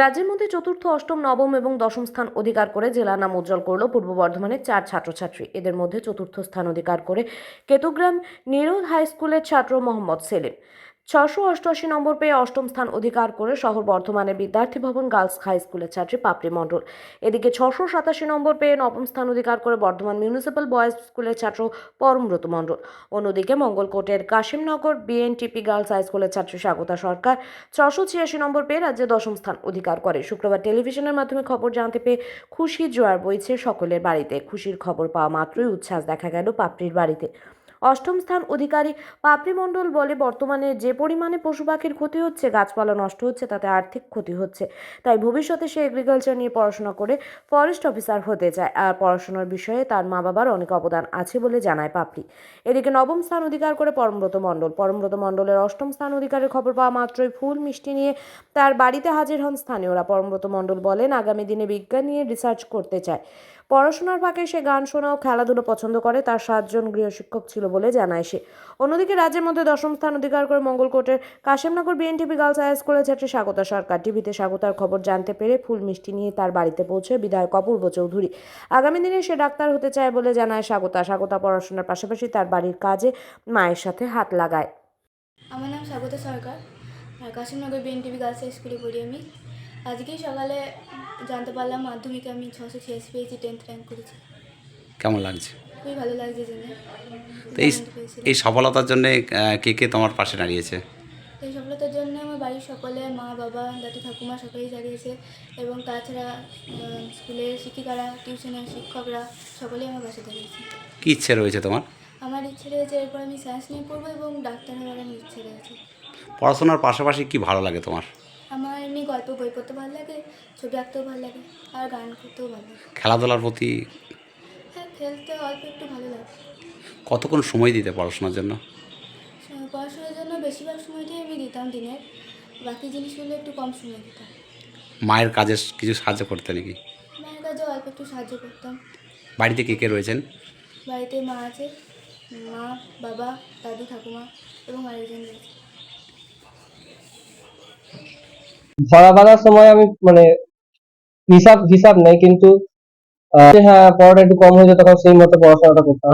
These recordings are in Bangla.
রাজ্যের মধ্যে চতুর্থ, অষ্টম, নবম এবং দশম স্থান অধিকার করে জেলার নাম উজ্জ্বল করল পূর্ব বর্ধমানের চার ছাত্রছাত্রী। এদের মধ্যে চতুর্থ স্থান অধিকার করে কেতুগ্রাম নিরোধ হাই স্কুলের ছাত্র মোহাম্মদ সেলিম। ছশো অষ্টআশি নম্বর পেয়ে অষ্টম স্থান অধিকার করে শহর বর্ধমানের বিদ্যার্থী ভবন গার্লস হাই স্কুলের ছাত্রী পাপড়ি মণ্ডল। এদিকে ছশো সাতাশি নম্বর পেয়ে নবম স্থান অধিকার করে বর্ধমান মিউনিসিপ্যাল বয়েজ স্কুলের ছাত্র পরমব্রত মণ্ডল। অন্যদিকে মঙ্গলকোটের কাশিমনগর বিএনটিপি গার্লস হাই স্কুলের ছাত্রী স্বাগতা সরকার ছশো ছিয়াশি নম্বর পেয়ে রাজ্যে দশম স্থান অধিকার করে। শুক্রবার টেলিভিশনের মাধ্যমে খবর জানতে পেয়ে খুশি জোয়ার বইছে সকলের বাড়িতে। খুশির খবর পাওয়া মাত্রই উচ্ছ্বাস দেখা গেল পাপড়ির বাড়িতে। অষ্টম স্থান অধিকারী পাপড়ি মণ্ডল বলে বর্তমানে যে পরিমাণে পশু পাখির ক্ষতি হচ্ছে, গাছপালা নষ্ট হচ্ছে, তাতে আর্থিক ক্ষতি হচ্ছে। তাই ভবিষ্যতে সে এগ্রিকালচার নিয়ে পড়াশোনা করে ফরেস্ট অফিসার হতে চায়। আর পড়াশোনার বিষয়ে তার মা বাবার অনেক অবদান আছে বলে জানায় পাপড়ি। এদিকে নবম স্থান অধিকার করে পরমব্রত মণ্ডল। পরমব্রত মণ্ডলের অষ্টম স্থান অধিকারের খবর পাওয়া মাত্রই ফুল মিষ্টি নিয়ে তার বাড়িতে হাজির হন স্থানীয়রা। পরমব্রত মণ্ডল বলেন, আগামী দিনে বিজ্ঞান নিয়ে রিসার্চ করতে চায়। পড়াশোনার ফাঁকে সে গান শোনা ও খেলাধুলো পছন্দ করে, তার সাতজন গৃহশিক্ষক ছিল বলে জানায় সে। অন্যদিকে রাজ্যের মধ্যে দশম স্থান অধিকার করে মঙ্গলকোটের কাশিমনগর বিএনটিপি গার্লস হাই স্কুলের ছাত্রী স্বাগতা সরকার। টিভিতে স্বাগতার খবর জানতে পেরে ফুল মিষ্টি নিয়ে তার বাড়িতে পৌঁছে বিধায়ক অপূর্ব চৌধুরী। আগামী দিনে সে ডাক্তার হতে চায় বলে জানায় স্বাগতা। স্বাগতা পড়াশোনার পাশাপাশি তার বাড়ির কাজে মায়ের সাথে হাত লাগায়। আমার নাম Swagata Sarkar. Kashimnagar BNTV girls high স্কুলে পড়ি আমি। আজকেই সকালে জানতে পারলাম মাধ্যমিকে আমি ছশো ছিয়াশি পেয়েছি টেন্থ র্যাঙ্ক করেছি। কেমন লাগছে? খুবই ভালো লাগছে জেনে। তো এই এই সফলতার জন্য কে কে তোমার পাশে দাঁড়িয়েছে? এই সফলতার জন্য আমার বাড়ির সকলে মা বাবা দাদু ঠাকুমা সকলেই দাঁড়িয়েছে এবং তাছাড়া স্কুলের শিক্ষিকারা টিউশনের শিক্ষকরা সকলেই আমার পাশে দাঁড়িয়েছে। কী ইচ্ছে রয়েছে তোমার? আমার ইচ্ছে রয়েছে এরপর আমি সায়েন্স নিয়ে পড়ব এবং ডাক্তার হওয়ার আমার ইচ্ছে রয়েছে। পড়াশোনার পাশাপাশি কি ভালো লাগে তোমার? আমার এমনি গল্প বই পড়তে ভালো লাগে ছবি আঁকতেও ভালো লাগে আর গান করতেও ভালো লাগে। খেলাধুলার প্রতি হ্যাঁ খেলতে অল্প একটু ভালো লাগে। কতক্ষণ সময় দিতে পড়াশোনার জন্য? পড়াশোনার জন্য বেশিরভাগ সময়টাই আমি দিতাম দিনের বাকি জিনিসগুলো একটু কম সময় দিতাম। মায়ের কাজে কিছু সাহায্য করতে নাকি? মায়ের কাজে অল্প একটু সাহায্য করতাম। বাড়িতে কে কে রয়েছেন? বাড়িতে মা আছে মা বাবা দাদু ঠাকুমা এবং আরেকজন রয়েছে। ধরা বাঁধার সময় আমি মানে হিসাব হিসাব নেই কিন্তু হ্যাঁ পড়াটা একটু কম হয়ে যেত তখন সেই মতো পড়াশোনাটা করতাম।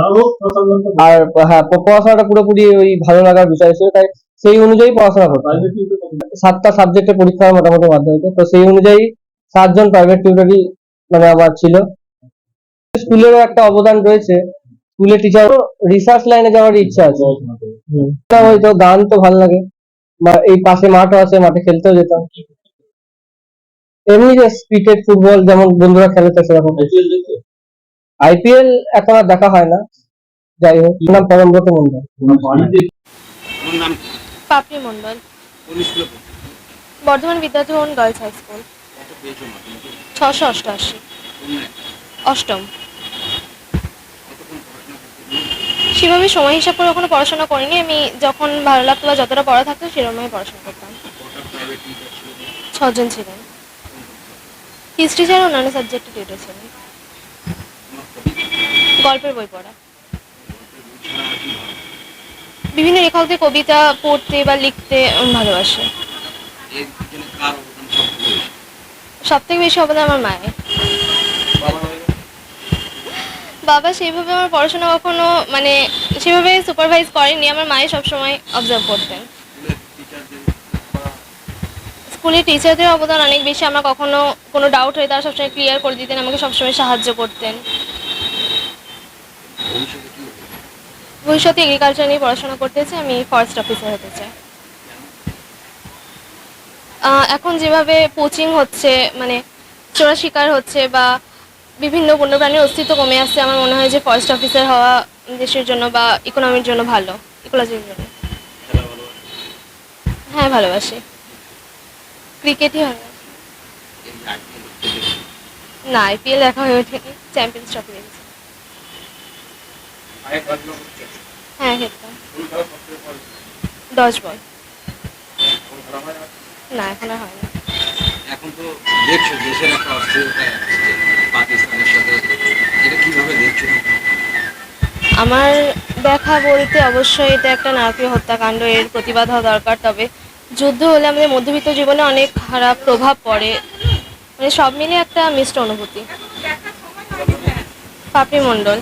আর হ্যাঁ পড়াশোনাটা পুরোপুরি ওই ভালো লাগার বিষয় ছিল তাই সেই অনুযায়ী পড়াশোনা করতাম। সাতটা সাবজেক্টে পরীক্ষা মোটামুটি মাধ্যমিকে তো সেই অনুযায়ী সাতজন প্রাইভেট টিউটারই মানে আমার ছিল। স্কুলেরও একটা অবদান রয়েছে। স্কুলের টিচার রিসার্চ লাইনে যাওয়ার ইচ্ছা আছে। হয়তো গান তো ভালো লাগে। এই পাশে মাঠও আছে মাঠে খেলতেও যেতাম। এমনি যে ক্রিকেট ফুটবল যেমন বন্ধুরা খেলেছে সেরকম। আইপিএল এখন আর দেখা হয় না। যাই হোক নাম পরমব্রত মন্ডল পাপড়ি মণ্ডল। বর্ধমান ভবন গার্লস হাই স্কুল। ছশো অষ্টআশি। অষ্টম। সেভাবে সময় হিসাব করে কখনো পড়াশোনা করিনি। আমি যখন ভালো লাগতো বা যতটা পড়া থাকতো সেরকমই পড়াশোনা করতাম। ছজন ছিলেন। হিস্ট্রি ছাড়া অন্যান্য সাবজেক্টে টিউটার ছিলেন। গল্পের বই পড়া। বিভিন্ন লেখকদের কবিতা পড়তে বা লিখতে ভালোবাসে। ভালোবাসি সব থেকে বেশি? অবদান আমার মায়ের। বাবা সেইভাবে আমার পড়াশোনা কখনো মানে সেভাবে সুপারভাইজ করেনি আমার মায়ের সবসময় অবজার্ভ করতেন। স্কুলের টিচারদের অবদান অনেক বেশি, আমার কখনো কোনো ডাউট হয়ে তারা সবসময় ক্লিয়ার করে দিতেন, আমাকে সবসময় সাহায্য করতেন। ভবিষ্যতে এগ্রিকালচার নিয়ে পড়াশোনা করতে চাই, আমি ফরেস্ট অফিসার হতে চাই। এখন যেভাবে পোচিং হচ্ছে মানে চোরা শিকার হচ্ছে বা বিভিন্ন বন্যপ্রাণীর অস্তিত্ব কমে আসছে। আমার মনে হয় যে ফরেস্ট অফিসার হওয়া দেশের জন্য বা ইকোনমির জন্য ভালো। ইকোলজির জন্য। হ্যাঁ ভালোবাসি। ক্রিকেটই হয়। না আইপিএল দেখা হয়ে ওঠেনি চ্যাম্পিয়ন্স ট্রফি হ্যাঁ খেলতাম দশ বল। না, এখন হয় না। এখন তো দেখছ, দেশের একটা অস্থিরতা আসছে পাকিস্তানের সাথে এটা কীভাবে দেখছ আমার দেখা বলতে অবশ্যই এটা একটা নারকীয় হত্যাকাণ্ড, এর প্রতিবাদ হওয়া দরকার। তবে যুদ্ধ হলে আমাদের মধ্যবিত্ত জীবনে অনেক খারাপ প্রভাব পড়ে। মানে সব মিলে একটা মিষ্ট অনুভূতি। পাপড়ি মণ্ডল।